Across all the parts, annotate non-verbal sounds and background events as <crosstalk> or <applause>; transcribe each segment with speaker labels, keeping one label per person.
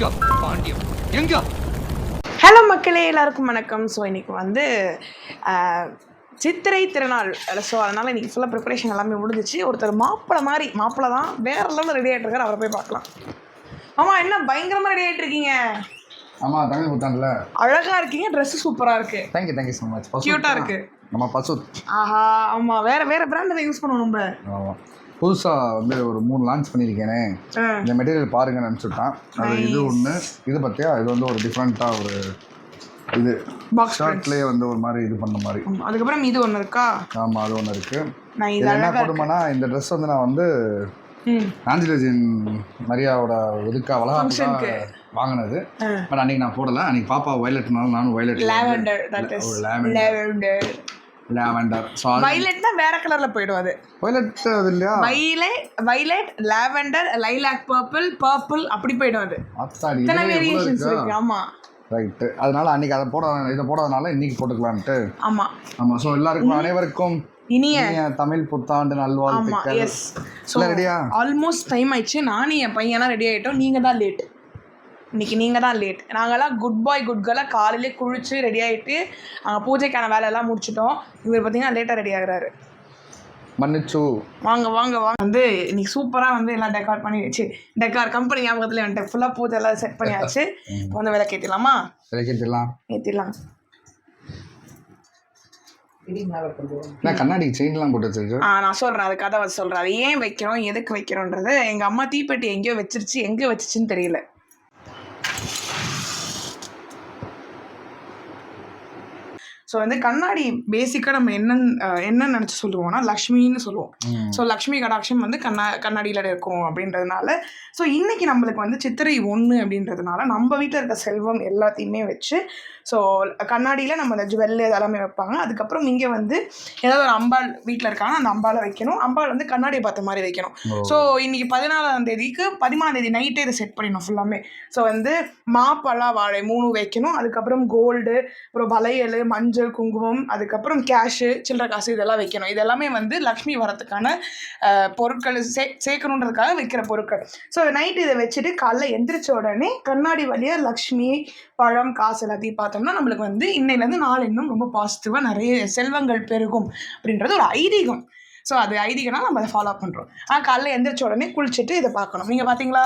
Speaker 1: எங்க பாண்டியம் எங்க?
Speaker 2: ஹலோ மக்களே எல்லாருக்கும் வணக்கம். ஸோ இன்னைக்கு வந்து சித்திரை திருநாள். ஸோ அதனால் இன்னைக்கு ஃபுல்லாக ப்ரிப்பரேஷன் எல்லாமே முடிஞ்சிச்சு. ஒருத்தர் மாப்பிள்ளை மாதிரி மாப்பிள்ளை தான் வேற லெவலில் ரெடி ஆகிட்டு இருக்காரு. அவரை போய் பார்க்கலாம். ஆமா என்ன பயங்கரமாக ரெடி ஆகிட்டு இருக்கீங்க?
Speaker 3: ஆமாம் தமிழ் புத்தாண்டுல
Speaker 2: அழகா இருக்கீங்க. Dress சூப்பராக இருக்கு.
Speaker 3: Thank you thank you so much
Speaker 2: Cute-ஆ இருக்கு.
Speaker 3: நம்ம பசுத்
Speaker 2: ஆஹா ஆமா. வேற வேற பிராண்ட் தான் யூஸ் பண்ணுவோம் நம்ம?
Speaker 3: ஆமாம் புதுசாக வந்து ஒரு மூணு லான்ச் பண்ணியிருக்கேனே. இந்த மெட்டீரியல் பாருங்கன்னு அனுப்பிச்சுட்டான். அது இது ஒன்று இது பார்த்தியா இது வந்து ஒரு டிஃப்ரெண்ட்டாக ஒரு இது. ஷர்ட்லேயே வந்து ஒரு மாதிரி இது பண்ண மாதிரி.
Speaker 2: அதுக்கப்புறம் இது ஒன்று இருக்கா?
Speaker 3: ஆமாம் அது ஒன்று இருக்குது
Speaker 2: நான் இது
Speaker 3: என்ன கொடுமைனா இந்த ட்ரெஸ் வந்து நான் வந்து ஆஞ்சலேஜின் மரியாவோட இதுக்கா. வளகாப்புக்கு வாங்கினது. பட் அன்னைக்கு நான் போடல. அன்னைக்கு பாப்பா வயலட்னாலும் நானும் வயலட்
Speaker 2: லாவெண்டர்
Speaker 3: லாவெண்டர்
Speaker 2: லாவெண்டர் வைலட்னா வேற கலர்ல போயிடும் அது.
Speaker 3: வயலட் அது இல்லையா?
Speaker 2: Violet violet lavender lilac purple purple அப்படி போயிடும் அது.
Speaker 3: அத்தாடி
Speaker 2: இத்தனை வேரியேஷன்ஸ்
Speaker 3: இருக்கா?
Speaker 2: ஆமா.
Speaker 3: ரைட்டு அதனால அன்னைக்கு அதை போட இதை போடாதனால இன்னைக்கு போட்டுக்கலான்ட்டு
Speaker 2: ஆமா.
Speaker 3: ஆமாம் ஸோ எல்லாருக்கும் அனைவருக்கும்
Speaker 2: இனிய
Speaker 3: தமிழ் புத்தாண்டு
Speaker 2: ஆமா
Speaker 3: நல்வாழ்த்துக்கள் ரெடியா
Speaker 2: ஆல்மோஸ்ட் டைம் ஆயிடுச்சு. நானும் என் பையனா ரெடி ஆயிட்டோம். நீங்க தான் லேட் இன்னைக்கு நீங்க தான் லேட் நாங்கெல்லாம் குட் பாய் குட் கேர்லாக காலையிலே குளிச்சு ரெடி ஆயிட்டு அங்கே பூஜைக்கான வேலையெல்லாம் முடிச்சிட்டோம். இவர் பார்த்தீங்கன்னா லேட்டாக ரெடி ஆகுறாரு.
Speaker 3: மன்னிச்சு.
Speaker 2: வாங்க வாங்க வாங்க. வந்து இன்னைக்கு சூப்பராக வந்து எல்லாம் டெக்கார் பண்ணி வச்சு டெக்கார் கம்பெனி ஞாபகத்தில் வந்துட்டு ஃபுல்லாக பூஜை எல்லாம் செட் பண்ணியாச்சு. இப்போ வந்து விலை கேட்டிடலாமா
Speaker 3: விளக்கிட்டுலாம்
Speaker 2: ஏற்றிடலாம்
Speaker 3: நான் கண்ணாடி செயின்லாம் போட்டு வச்சிருக்கு.
Speaker 2: ஆ நான் சொல்கிறேன் அது கதை சொல்கிறேன் அது ஏன் வைக்கிறோம் எதுக்கு வைக்கிறோன்றது எங்கள் அம்மா தீப்பெட்டி எங்கேயோ வச்சிருச்சு. எங்கே வச்சிச்சுன்னு தெரியல. ஸோ வந்து கண்ணாடி பேசிக்காக நம்ம என்ன என்ன நினச்சி சொல்லுவோம்னா லக்ஷ்மின்னு சொல்லுவோம். ஸோ லக்ஷ்மி கடாட்சம் வந்து கண்ணா கண்ணாடியில் இருக்கும் அப்படின்றதுனால ஸோ இன்னைக்கு நம்மளுக்கு வந்து சித்திரை ஒன்று அப்படின்றதுனால நம்ம வீட்டில் இருக்க செல்வம் எல்லாத்தையுமே வச்சு ஸோ கண்ணாடியில் நம்ம இந்த ஜுவல் இதெல்லாமே வைப்பாங்க. அதுக்கப்புறம் இங்கே வந்து ஏதாவது ஒரு அம்பாள் வீட்டில் இருக்காங்க அந்த அம்பாளை வைக்கணும். அம்பாள் வந்து கண்ணாடியை பார்த்த மாதிரி வைக்கணும். ஸோ இன்னைக்கு பதினாலாம் தேதிக்கு பதிமூணாம் தேதி நைட்டே இதை செட் பண்ணிடணும் ஃபுல்லாமே ஸோ வந்து மாப்பழா வாழை மூணு வைக்கணும். அதுக்கப்புறம் கோல்டு அப்புறம் வளையல் மஞ்சள் குங்குமம் அதுக்கப்புறம் கேஷு சில்லற காசு இதெல்லாம் வைக்கணும். இதெல்லாமே வந்து லக்ஷ்மி வரத்துக்கான பொருட்கள் சே சேர்க்கணுன்றதுக்காக வைக்கிற பொருட்கள். ஸோ நைட்டு இதை வச்சுட்டு காலைல எந்திரிச்ச உடனே கண்ணாடி வழியாக லக்ஷ்மி பழம் காசு எல்லாத்தையும் பார்த்தோம்னா நம்மளுக்கு வந்து இன்னையிலேருந்து நாள் இன்னும் ரொம்ப பாசிட்டிவாக நிறைய செல்வங்கள் பெருகும் அப்படின்றது ஒரு ஐதீகம். ஸோ அது ஐதீகம்னா நம்ம அதை ஃபாலோ பண்ணுறோம் ஆனால் காலைல எந்திரிச்ச உடனே குளிச்சுட்டு இதை பார்க்கணும். நீங்கள் பார்த்தீங்களா?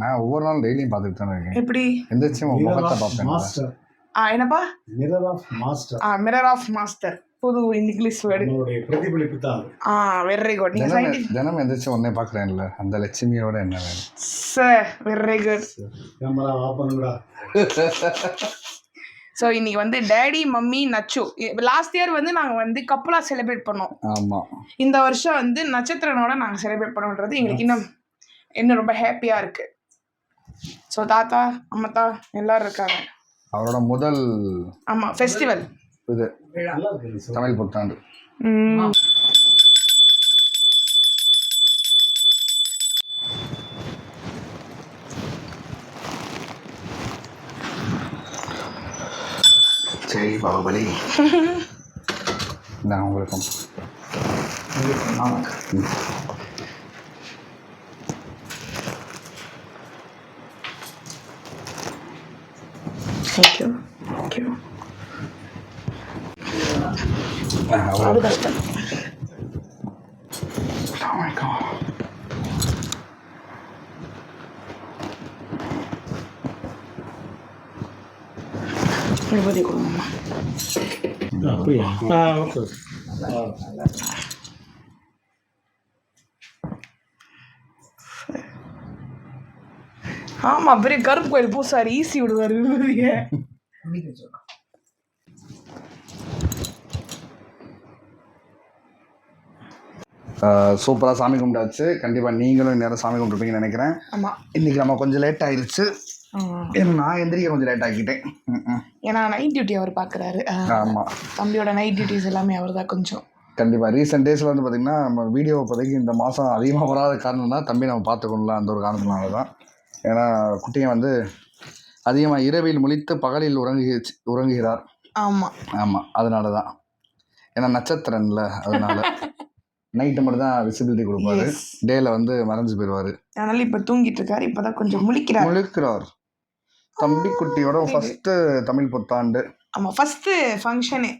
Speaker 3: நான் ஒவ்வொரு நாள் டெய்லியும் பார்த்துட்டு தான் இருக்கேன்.
Speaker 2: எப்படி?
Speaker 3: எந்திரிச்சு முகத்தை பார்ப்பேன்.
Speaker 2: என்னப்பா?
Speaker 4: Mirror of master.
Speaker 2: ஆ மிரர் ஆஃப் மாஸ்டர் புது இங்கிலீஷ் வேர்டு
Speaker 4: நம்மளுடைய பிரதிபலிப்பு தான்.
Speaker 2: ஆ வெரி குட்
Speaker 3: தினம்
Speaker 2: சயின்டிஸ்ட்
Speaker 3: தினம் எந்திரிச்சு உடனே பார்க்குறேன்ல அந்த லட்சுமியோட என்ன வேணும்?
Speaker 2: Sir very good
Speaker 4: camera off பண்ணுங்கடா.
Speaker 2: ஸோ இன்னைக்கு வந்து டேடி மம்மி நச்சு லாஸ்ட் இயர் வந்து நாங்கள் வந்து கப்பலாக செலிப்ரேட் பண்ணோம்.
Speaker 3: ஆமாம்
Speaker 2: இந்த வருஷம் வந்து நட்சத்திரனோட நாங்கள் செலிப்ரேட் பண்ணுன்றது எங்களுக்கு இன்னும் இன்னும் ரொம்ப ஹாப்பியாக இருக்குது ஸோ தாத்தா அம்மத்தா எல்லாரும் இருக்காங்க.
Speaker 3: அவரோட முதல்
Speaker 2: ஆமாம் ஃபெஸ்டிவல்
Speaker 3: இது. தமிழ் புத்தாண்டு. சரி பாகுபலி. நான் உங்களுக்கும்.
Speaker 2: Thank you Thank
Speaker 3: you. Thank
Speaker 2: you. Wow.
Speaker 3: Oh my god.
Speaker 2: Everybody go,
Speaker 4: Mama. Oh, yeah. Ah, okay. Ah.
Speaker 2: ஆமாம் பெரிய கருப்பு கோயில் பூசாரி ஈஸி விடுவார் விபதியை
Speaker 3: சூப்பராக சாமி கும்பிட்டாச்சு. கண்டிப்பாக நீங்களும் நேரம் சாமி கும்பிட்டுருப்பீங்கன்னு நினைக்கிறேன்.
Speaker 2: ஆமாம்
Speaker 3: இன்றைக்கி நம்ம கொஞ்சம் லேட் ஆயிடுச்சு ஏன்னா நான் எந்திரிக்க கொஞ்சம் லேட் ஆக்கிட்டேன்.
Speaker 2: ஏன்னா நைட் டியூட்டி அவர் பார்க்குறாரு
Speaker 3: ஆமாம்
Speaker 2: தம்பியோட நைட் டியூட்டிஸ் எல்லாமே அவர் தான் கொஞ்சம்
Speaker 3: கண்டிப்பாக ரீசெண்ட் டேஸில் வந்து பார்த்திங்கன்னா நம்ம வீடியோ இப்போதைக்கு இந்த மாதம் அதிகமாக வராத காரணம் தான் தம்பி நம்ம பார்த்துக்கணும்ல அந்த ஒரு காரணத்தினால தான் ஏன்னா குட்டியை வந்து அதிகமாக இரவில் முழித்து பகலில் உறங்கி உறங்குகிறார்.
Speaker 2: ஆமாம்
Speaker 3: ஆமாம் அதனால தான் ஏன்னா நட்சத்திரம்ல அதனால. நைட்டு மட்டும் தான் விசிபிலிட்டி கொடுப்பாரு. டேல வந்து மறைஞ்சு போயிடுவார்
Speaker 2: அதனால இப்போ தூங்கிட்டு இருக்காரு இப்போதான் கொஞ்சம் முழிக்கிறார்.
Speaker 3: முழுக்கிறார். தம்பி குட்டியோட ஃபர்ஸ்ட் தமிழ் புத்தாண்டு.
Speaker 2: ஆமாம் ஃபஸ்ட்டு ஃபங்க்ஷனு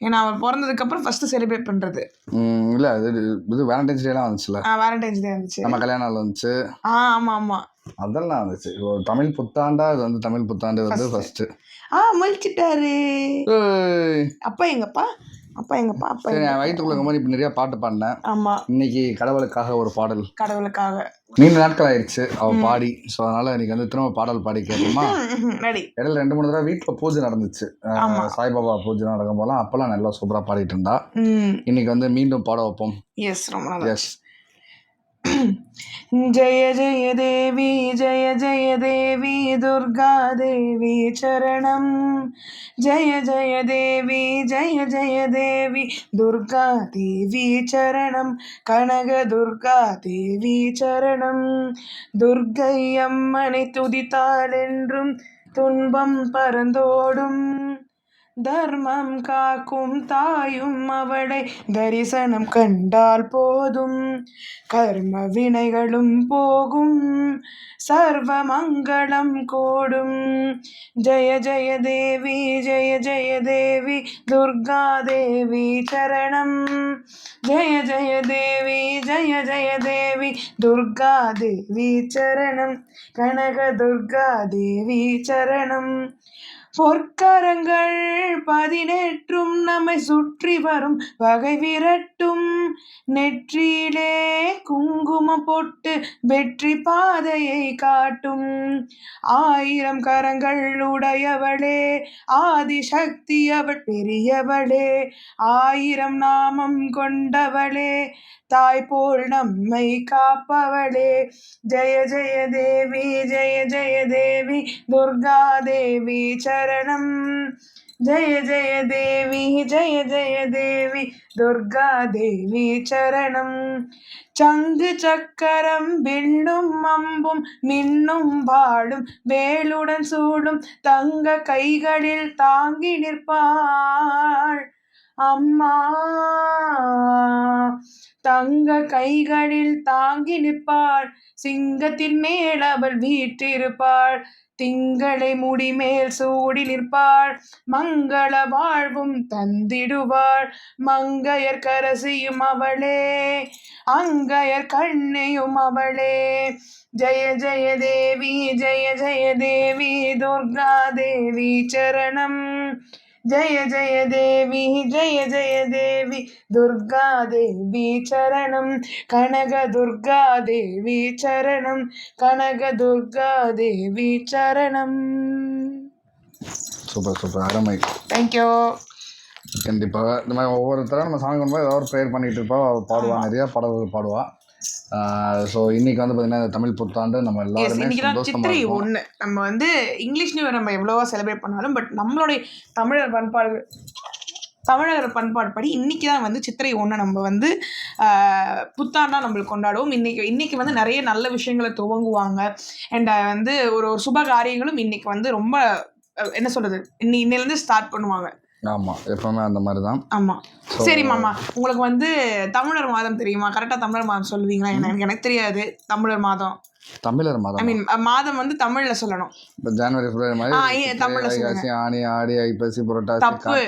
Speaker 2: ஏன்னா அவர் பிறந்ததுக்கப்புறம் ஃபஸ்ட்டு செலிப்ரேட் பண்ணுறது
Speaker 3: ம், இல்ல இது இது வேலண்டைன்ஸ் டேலாம் வந்துச்சுல.
Speaker 2: வேலண்டைன்ஸ் டே இருந்துச்சு
Speaker 3: நம்ம கல்யாண நாள் வந்துச்சு.
Speaker 2: ஆ ஆமாம் ஆமாம்
Speaker 3: அதெல்லாம் வந்துச்சு தமிழ் புத்தாண்டா? இது வந்து தமிழ் புத்தாண்டு வந்து. ஃபர்ஸ்ட்
Speaker 2: ஆ முழிச்சிட்டாரு. அப்பா எங்கப்பா? அப்பா எங்கப்பா? அப்பா
Speaker 3: சரி என் வயிற்றுக்குள்ள மாதிரி இப்போ நிறைய பாட்டு பாடினேன்.
Speaker 2: ஆமாம்
Speaker 3: இன்னைக்கு கடவுளுக்காக ஒரு பாடல்.
Speaker 2: கடவுளுக்காக.
Speaker 3: நீண்ட நாட்கள் ஆயிடுச்சு. அவ பாடி. ஸோ அதனால இன்னைக்கு வந்து திரும்ப பாடல் பாடி கேட்போமா?
Speaker 2: ரெடி.
Speaker 3: இடையில ரெண்டு மூணு தடவை வீட்டில் பூஜை நடந்துச்சு.
Speaker 2: ஆமா.
Speaker 3: சாய்பாபா பூஜை நடக்கும் போதெல்லாம் அப்பெல்லாம் நல்லா சூப்பராக பாடிட்டு இருந்தா. இன்னைக்கு வந்து மீண்டும் பாட வைப்போம்.
Speaker 2: எஸ் ரொம்ப நல்லா.
Speaker 3: ஜெய
Speaker 2: ஜெய தேவி ஜெய ஜெய தேவி துர்கா தேவி சரணம் ஜெய ஜெய தேவி ஜெய ஜெய தேவி துர்கா தேவி சரணம் கனக துர்கா தேவி சரணம் துர்கை அம்மனை துதித்தால் என்றும் துன்பம் பறந்தோடும் தர்மம் காக்கும் தாயும் அவளை தரிசனம் கண்டால் போதும். கர்ம வினைகளும் போகும். சர்வ மங்களம் கூடும். ஜெய ஜெய தேவி ஜெய ஜெய தேவி துர்கா தேவி சரணம். ஜெய ஜெய தேவி ஜெய ஜெய தேவி துர்கா தேவி சரணம். கனக துர்கா தேவி சரணம். பொற்கரங்கள் பதினேற்றும் நம்மை சுற்றி வரும். வகை விரட்டும் நெற்றியிலே குங்கும பொட்டு வெற்றி பாதையை காட்டும். ஆயிரம் கரங்கள் உடையவளே ஆதிசக்தி அவள் பெரியவளே ஆயிரம் நாமம் கொண்டவளே தாய் போல் நம்மை காப்பவளே. ஜெய ஜெய தேவி ஜெய ஜெய தேவி துர்கா தேவி சரணம். ஜெய ஜெய தேவி ஜெய ஜெய தேவி துர்கா தேவி சரணம் சங்கு சக்கரம் விண்ணும் அம்பும் மின்னும் பாடும் வேலுடன் சூடும் தங்க கைகளில் தாங்கி நிற்பாள் அம்மா தங்க கைகளில் தாங்கி நிற்பாள் சிங்கத்தின் மேல் அவள் வீற்றிருப்பாள் திங்களை முடிமேல் சூடி நிற்பாள். மங்கள வாழ்வும் தந்திடுவாள். மங்கையர் கரசியும் அவளே அங்கையர் கண்ணையும் அவளே. ஜெய ஜெய தேவி ஜெய ஜெய தேவி துர்கா தேவி சரணம். ஜெய ஜெய தேவி ஜெய ஜெய தேவி. துர்கா தேவி சரணம். கனக துர்கா தேவி சரணம். கனக துர்கா தேவி சரணம்.
Speaker 3: Super super. அருமை.
Speaker 2: தேங்க்யூ
Speaker 3: கண்டிப்பாக இந்த மாதிரி ஒவ்வொருத்தரும் நம்ம சாமி கொண்டு ஏதாவது ஒரு ப்ரேயர் பண்ணிட்டு இருப்பா. அவ பாடுவா. நிறைய பாடல்கள் பாடுவா. ஸோ இன்னைக்கு வந்து பார்த்தீங்கன்னா இந்த தமிழ் புத்தாண்டு நம்ம எல்லாருமே
Speaker 2: சித்திரை ஒன்று நம்ம வந்து இங்கிலீஷ் நியூ நம்ம எவ்வளவோ செலிப்ரேட் பண்ணாலும் பட் நம்மளுடைய தமிழர் பண்பாடு தமிழர் பண்பாடு படி இன்னைக்கு தான் வந்து சித்திரை ஒன்று நம்ம வந்து ஆஹ், புத்தாண்டா நம்மளுக்கு கொண்டாடுவோம். இன்னைக்கு இன்னைக்கு வந்து நிறைய நல்ல விஷயங்களை துவங்குவாங்க. அண்ட் வந்து ஒரு ஒரு சுப காரியங்களும் இன்னைக்கு வந்து ரொம்ப என்ன சொல்றது? இன்னி இன்னிலேருந்து ஸ்டார்ட் பண்ணுவாங்க.
Speaker 3: ஆமாம் எப்பவுமே அந்த மாதிரி தான்
Speaker 2: ஆமாம் சரி மாமா. உங்களுக்கு வந்து தமிழர் மாதம் தெரியுமா? கரெக்டாக தமிழர் மாதம் சொல்லுவீங்களா எனக்கு எனக்கு தெரியாது. தமிழர் மாதம்.
Speaker 3: தமிழர்
Speaker 2: ஐ
Speaker 3: மாதம்
Speaker 2: மீன் மாதம் வந்து தமிழில் சொல்லணும்.
Speaker 3: இப்போ ஜனவரி பிப்ரவரி மாதிரி
Speaker 2: தமிழ்ல சொல்லுங்க.
Speaker 3: ஆனி ஆடி ஐப்பசி புரட்டாசி
Speaker 2: தப்பு.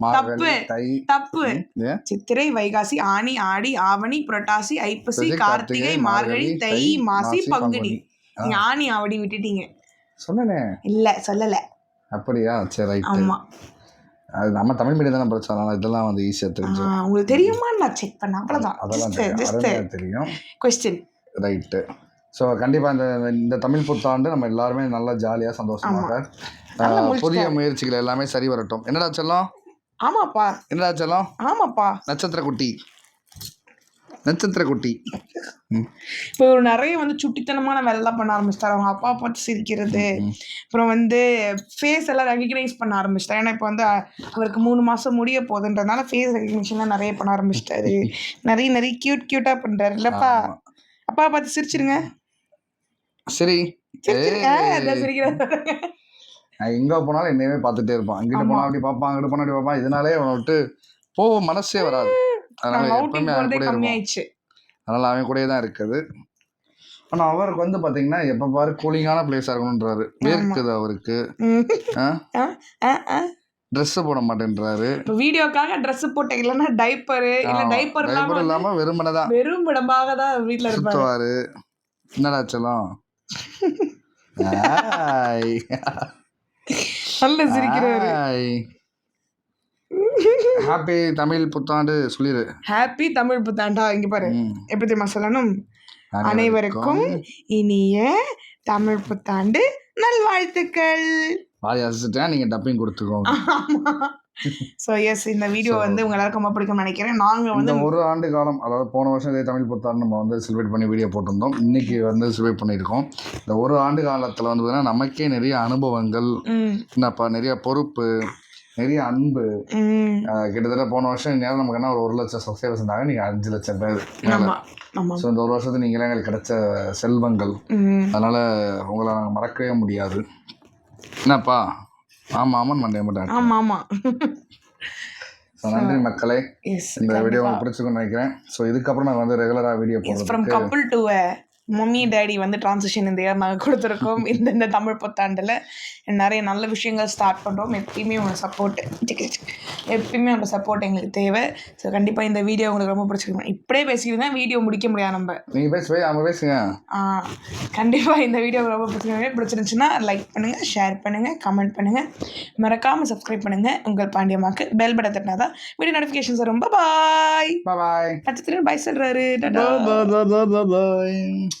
Speaker 3: கார்த்திகை
Speaker 2: தப்பு.
Speaker 3: ஏன்?
Speaker 2: சித்திரை வைகாசி ஆனி ஆடி ஆவணி புரட்டாசி ஐப்பசி கார்த்திகை மார்கழி தை மாசி பங்குனி. நீங்க ஆணி ஆவடி விட்டுட்டீங்க.
Speaker 3: சொன்னேனே.
Speaker 2: இல்ல சொல்லல.
Speaker 3: அப்படியா? சரி ரைட்டு.
Speaker 2: ஆமா.
Speaker 3: அது நம்ம தமிழ் மீடியம் தானே அதனால இதெல்லாம் வந்து ஈஸியாக தெரிஞ்சு
Speaker 2: உங்களுக்கு தெரியுமா நான் செக் பண்ண அவ்வளவுதான்.
Speaker 3: அதெல்லாம் தெரியும்.
Speaker 2: கொஸ்டின்
Speaker 3: ரைட்டு ஸோ கண்டிப்பாக இந்த இந்த தமிழ் புத்தாண்டு நம்ம எல்லாருமே நல்லா ஜாலியாக சந்தோஷமாக. புதிய முயற்சிகள் எல்லாமே சரி வரட்டும். என்னடா செல்லம்?
Speaker 2: ஆமாப்பா.
Speaker 3: என்னடா செல்லம்?
Speaker 2: ஆமாப்பா.
Speaker 3: நட்சத்திர குட்டி நட்சத்திர குட்டி.
Speaker 2: இப்போ ஒரு நிறைய வந்து சுட்டித்தனமான வேலைலாம் பண்ண ஆரம்பிச்சிட்டாரு. அவங்க அப்பா பார்த்து சிரிக்கிறது. அப்புறம் வந்து ஃபேஸ் எல்லாம் ரெகக்னைஸ் பண்ண ஆரம்பிச்சிட்டாரு. ஏன்னா இப்போ வந்து அவருக்கு மூணு மாதம் முடிய போகுதுன்றதுனால ஃபேஸ் ரெகக்னிஷன்லாம் நிறைய பண்ண ஆரம்பிச்சிட்டாரு. <laughs> நிறைய நிறைய க்யூட் க்யூட்டாக பண்ணுறாரு இல்லப்பா. அப்பா பார்த்து சிரிச்சிருங்க.
Speaker 3: சரி. எங்கே போனாலும் என்னையவே பார்த்துட்டே இருப்பான். அங்கிட்டு. போனால் அப்படி பார்ப்பான் அங்கிட்டு போனால் அப்படி பார்ப்பான். இதனாலே அவனை விட்டு போக மனசே வராது. அதனால எப்பவுமே அவன் கூட
Speaker 2: கம்மியாயிடுச்சு.
Speaker 3: அதனால அவன் கூடயே தான் இருக்குது. ஆனால் அவருக்கு வந்து பார்த்தீங்கன்னா எப்போ பாரு கூலிங்கான பிளேஸாக இருக்கணுன்றாரு வேர்க்குது அவருக்கு. ட்ரெஸ்ஸு போட மாட்டேன்றாரு.
Speaker 2: வீடியோக்காக ட்ரெஸ் போட்ட இல்லைன்னா டைப்பரு இல்ல டைப்பர்
Speaker 3: டைப்பர்
Speaker 2: இல்லாம
Speaker 3: இல்லாமல் வெறுமனை தான்
Speaker 2: வெறும் விடமாக தான் இருப்பாரு.
Speaker 3: சுத்துவாரு. என்னடா செல்லம். <laughs>
Speaker 2: நல்ல சிரிக்கிறாரு.
Speaker 3: ஹாப்பி தமிழ் புத்தாண்டு சொல்லிடு
Speaker 2: ஹாப்பி தமிழ் புத்தாண்டா இங்க பாரு. எப்படி தெரியுமா சொல்லணும்? அனைவருக்கும் இனிய தமிழ் புத்தாண்டு நல்வாழ்த்துக்கள்.
Speaker 3: வாய் அசிச்சிட்டா நீங்க டப்பிங் கொடுத்துக்கோங்க.
Speaker 2: ஸோ எஸ் இந்த வீடியோ வந்து உங்க எல்லாருக்கும் ரொம்ப பிடிக்கும்னு நினைக்கிறேன். நாங்க
Speaker 3: இந்த
Speaker 2: வந்து
Speaker 3: ஒரு ஆண்டு காலம் அதாவது போன வருஷம் இதே தமிழ் புத்தாண்டு நம்ம வந்து செலிப்ரேட் பண்ணி வீடியோ போட்டிருந்தோம். இன்னைக்கு வந்து செலிப்ரேட் பண்ணியிருக்கோம். இந்த ஒரு ஆண்டு காலத்தில் வந்து பார்த்தீங்கன்னா நமக்கே நிறைய அனுபவங்கள் என்னப்பா நிறைய பொறுப்பு நிறைய அன்பு. கிட்டத்தட்ட போன வருஷம் நேரம் நமக்கு என்ன ஒரு ஒரு லட்சம் சப்ஸ்கிரைபர்ஸ் இருந்தாங்க நீங்கள் அஞ்சு லட்சம் பேர் ஸோ இந்த ஒரு வருஷத்துக்கு நீங்களே எங்களுக்கு கிடைச்ச செல்வங்கள். அதனால் உங்களை நாங்கள் மறக்கவே முடியாது. என்னப்பா? ஆமாம் ஆமான்னு மண்டே மாட்டேன்
Speaker 2: ஆமா ஆமா.
Speaker 3: ஸோ நன்றி மக்களே. இந்த வீடியோ உங்களுக்கு பிடிச்சிருக்குன்னு நினைக்கிறேன். ஸோ இதுக்கப்புறம் நான் வந்து ரெகுலராக வீடியோ போடுறதுக்கு
Speaker 2: கப்புள் டு மம்மி டேடி வந்து ட்ரான்சிஷன் இந்த இயர் நாங்கள் கொடுத்துருக்கோம். இந்த இந்த தமிழ் புத்தாண்டில் நிறைய நல்ல விஷயங்கள் ஸ்டார்ட் பண்ணுறோம் எப்பயுமே உங்களோட சப்போர்ட் எப்பயுமே உங்களோட சப்போர்ட் எங்களுக்கு தேவை. ஸோ கண்டிப்பாக இந்த வீடியோ உங்களுக்கு ரொம்ப பிடிச்சிருக்கும். இப்படியே பேசிக்கிட்டு வீடியோ முடிக்க முடியாது நம்ம.
Speaker 3: நீங்கள் பேசுவே அவங்க பேசுங்க.
Speaker 2: கண்டிப்பாக இந்த வீடியோ ரொம்ப பிடிச்சிருக்கு பிடிச்சிருந்துச்சுன்னா லைக் பண்ணுங்கள் ஷேர் பண்ணுங்கள் கமெண்ட் பண்ணுங்கள் மறக்காமல் சப்ஸ்கிரைப் பண்ணுங்கள் உங்கள் பாண்டியம்மாக்கு பெல் பட்டன் தட்டினா தான் வீடியோ நோட்டிஃபிகேஷன்ஸ் வரும். பாய்
Speaker 3: பாய்
Speaker 2: பாய் சொல்கிறாரு
Speaker 3: பாய்